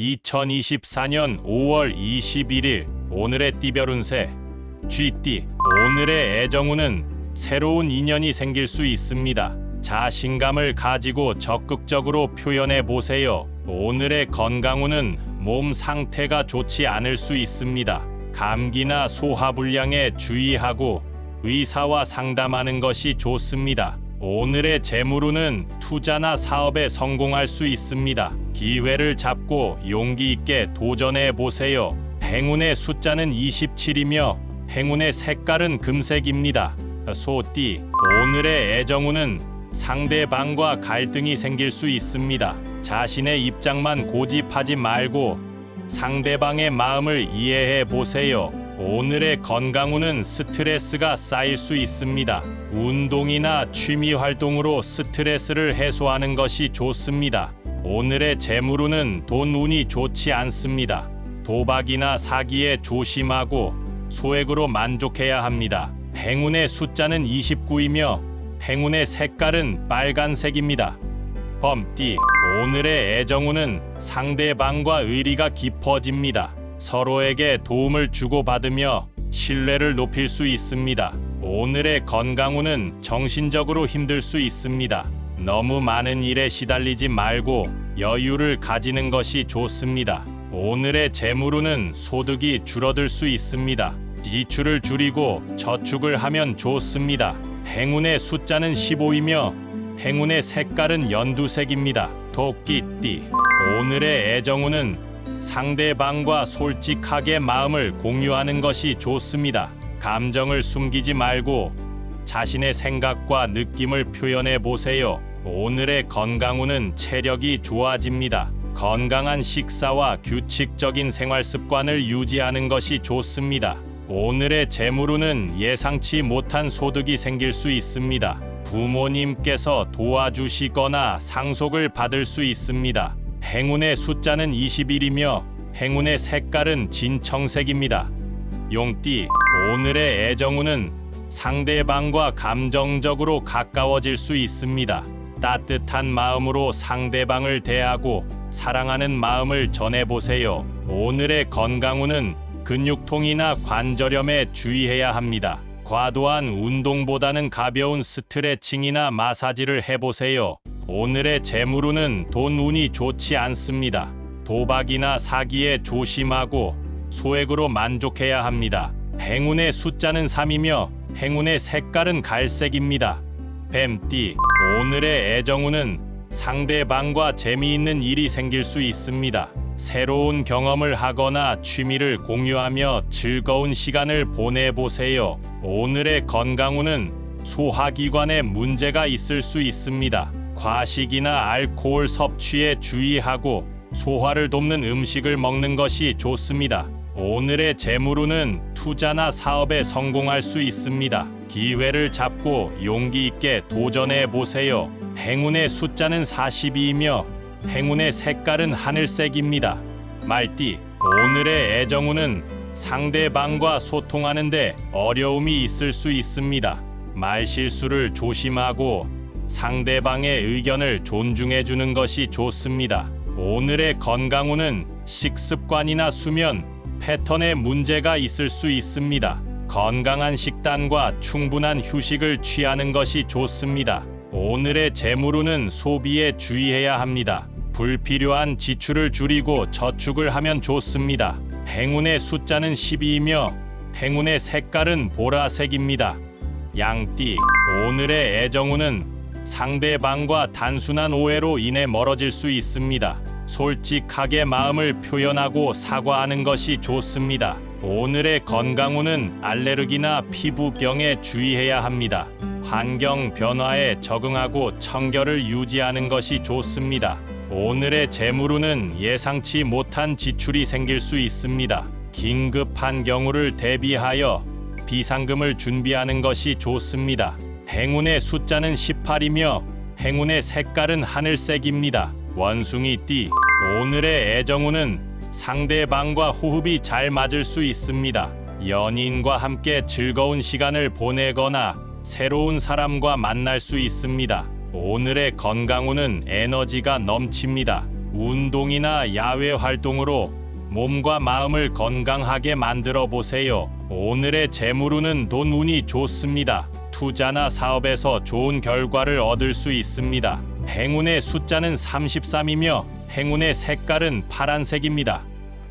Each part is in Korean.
2024년 5월 21일 오늘의 띠별 운세 쥐띠 오늘의 애정운은 새로운 인연이 생길 수 있습니다. 자신감을 가지고 적극적으로 표현해 보세요. 오늘의 건강운은 몸 상태가 좋지 않을 수 있습니다. 감기나 소화불량에 주의하고 의사와 상담하는 것이 좋습니다. 오늘의 재물운은 투자나 사업에 성공할 수 있습니다. 기회를 잡고 용기 있게 도전해 보세요. 행운의 숫자는 27이며 행운의 색깔은 금색입니다. 소띠 오늘의 애정운은 상대방과 갈등이 생길 수 있습니다. 자신의 입장만 고집하지 말고 상대방의 마음을 이해해 보세요. 오늘의 건강운은 스트레스가 쌓일 수 있습니다. 운동이나 취미 활동으로 스트레스를 해소하는 것이 좋습니다. 오늘의 재물운은 돈 운이 좋지 않습니다. 도박이나 사기에 조심하고 소액으로 만족해야 합니다. 행운의 숫자는 29이며 행운의 색깔은 빨간색입니다. 범띠 오늘의 애정운은 상대방과 의리가 깊어집니다. 서로에게 도움을 주고받으며 신뢰를 높일 수 있습니다. 오늘의 건강운은 정신적으로 힘들 수 있습니다. 너무 많은 일에 시달리지 말고 여유를 가지는 것이 좋습니다. 오늘의 재물운은 소득이 줄어들 수 있습니다. 지출을 줄이고 저축을 하면 좋습니다. 행운의 숫자는 15이며 행운의 색깔은 연두색입니다. 도끼띠 오늘의 애정운은 상대방과 솔직하게 마음을 공유하는 것이 좋습니다. 감정을 숨기지 말고 자신의 생각과 느낌을 표현해 보세요. 오늘의 건강운은 체력이 좋아집니다. 건강한 식사와 규칙적인 생활 습관을 유지하는 것이 좋습니다. 오늘의 재물운은 예상치 못한 소득이 생길 수 있습니다. 부모님께서 도와주시거나 상속을 받을 수 있습니다. 행운의 숫자는 21이며 행운의 색깔은 진청색입니다. 용띠 오늘의 애정운은 상대방과 감정적으로 가까워질 수 있습니다. 따뜻한 마음으로 상대방을 대하고 사랑하는 마음을 전해보세요. 오늘의 건강운은 근육통이나 관절염에 주의해야 합니다. 과도한 운동보다는 가벼운 스트레칭이나 마사지를 해보세요. 오늘의 재물운은 돈 운이 좋지 않습니다. 도박이나 사기에 조심하고 소액으로 만족해야 합니다. 행운의 숫자는 3이며 행운의 색깔은 갈색입니다. 뱀띠 오늘의 애정운은 상대방과 재미있는 일이 생길 수 있습니다. 새로운 경험을 하거나 취미를 공유하며 즐거운 시간을 보내보세요. 오늘의 건강운은 소화기관에 문제가 있을 수 있습니다. 과식이나 알코올 섭취에 주의하고 소화를 돕는 음식을 먹는 것이 좋습니다. 오늘의 재물운은 투자나 사업에 성공할 수 있습니다. 기회를 잡고 용기 있게 도전해 보세요. 행운의 숫자는 42이며 행운의 색깔은 하늘색입니다. 말띠 오늘의 애정운은 상대방과 소통하는데 어려움이 있을 수 있습니다. 말실수를 조심하고 상대방의 의견을 존중해 주는 것이 좋습니다. 오늘의 건강운은 식습관이나 수면 패턴에 문제가 있을 수 있습니다. 건강한 식단과 충분한 휴식을 취하는 것이 좋습니다. 오늘의 재물운은 소비에 주의해야 합니다. 불필요한 지출을 줄이고 저축을 하면 좋습니다. 행운의 숫자는 12이며 행운의 색깔은 보라색입니다. 양띠 오늘의 애정운은 상대방과 단순한 오해로 인해 멀어질 수 있습니다. 솔직하게 마음을 표현하고 사과하는 것이 좋습니다. 오늘의 건강운은 알레르기나 피부병에 주의해야 합니다. 환경 변화에 적응하고 청결을 유지하는 것이 좋습니다. 오늘의 재물운은 예상치 못한 지출이 생길 수 있습니다. 긴급한 경우를 대비하여 비상금을 준비하는 것이 좋습니다. 행운의 숫자는 18이며 행운의 색깔은 하늘색입니다. 원숭이 띠 오늘의 애정운은 상대방과 호흡이 잘 맞을 수 있습니다. 연인과 함께 즐거운 시간을 보내거나 새로운 사람과 만날 수 있습니다. 오늘의 건강운은 에너지가 넘칩니다. 운동이나 야외 활동으로 몸과 마음을 건강하게 만들어 보세요. 오늘의 재물운은 돈 운이 좋습니다. 투자나 사업에서 좋은 결과를 얻을 수 있습니다. 행운의 숫자는 33이며 행운의 색깔은 파란색입니다.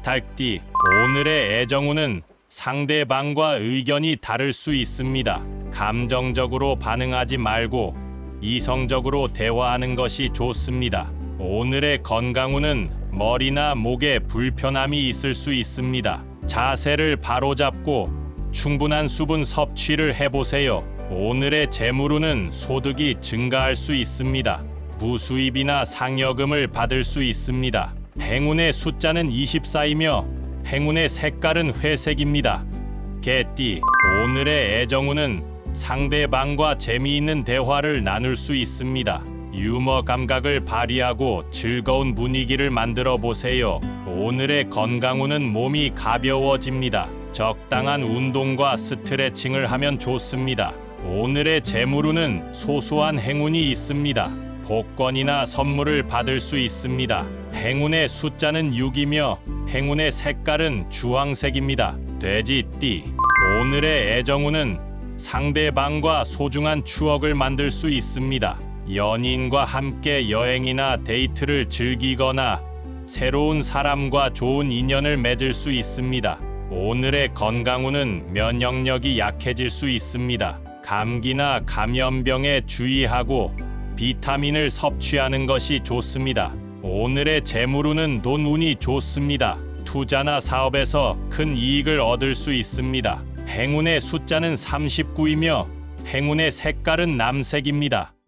달띠 오늘의 애정운은 상대방과 의견이 다를 수 있습니다. 감정적으로 반응하지 말고 이성적으로 대화하는 것이 좋습니다. 오늘의 건강운은 머리나 목에 불편함이 있을 수 있습니다. 자세를 바로잡고 충분한 수분 섭취를 해보세요. 오늘의 재물운은 소득이 증가할 수 있습니다. 부수입이나 상여금을 받을 수 있습니다. 행운의 숫자는 24이며 행운의 색깔은 회색입니다. 개띠 오늘의 애정운은 상대방과 재미있는 대화를 나눌 수 있습니다. 유머 감각을 발휘하고 즐거운 분위기를 만들어 보세요. 오늘의 건강운은 몸이 가벼워집니다. 적당한 운동과 스트레칭을 하면 좋습니다. 오늘의 재물운은 소소한 행운이 있습니다. 복권이나 선물을 받을 수 있습니다. 행운의 숫자는 6이며 행운의 색깔은 주황색입니다. 돼지띠 오늘의 애정운은 상대방과 소중한 추억을 만들 수 있습니다. 연인과 함께 여행이나 데이트를 즐기거나 새로운 사람과 좋은 인연을 맺을 수 있습니다. 오늘의 건강운은 면역력이 약해질 수 있습니다. 감기나 감염병에 주의하고 비타민을 섭취하는 것이 좋습니다. 오늘의 재물운은 돈 운이 좋습니다. 투자나 사업에서 큰 이익을 얻을 수 있습니다. 행운의 숫자는 39이며 행운의 색깔은 남색입니다.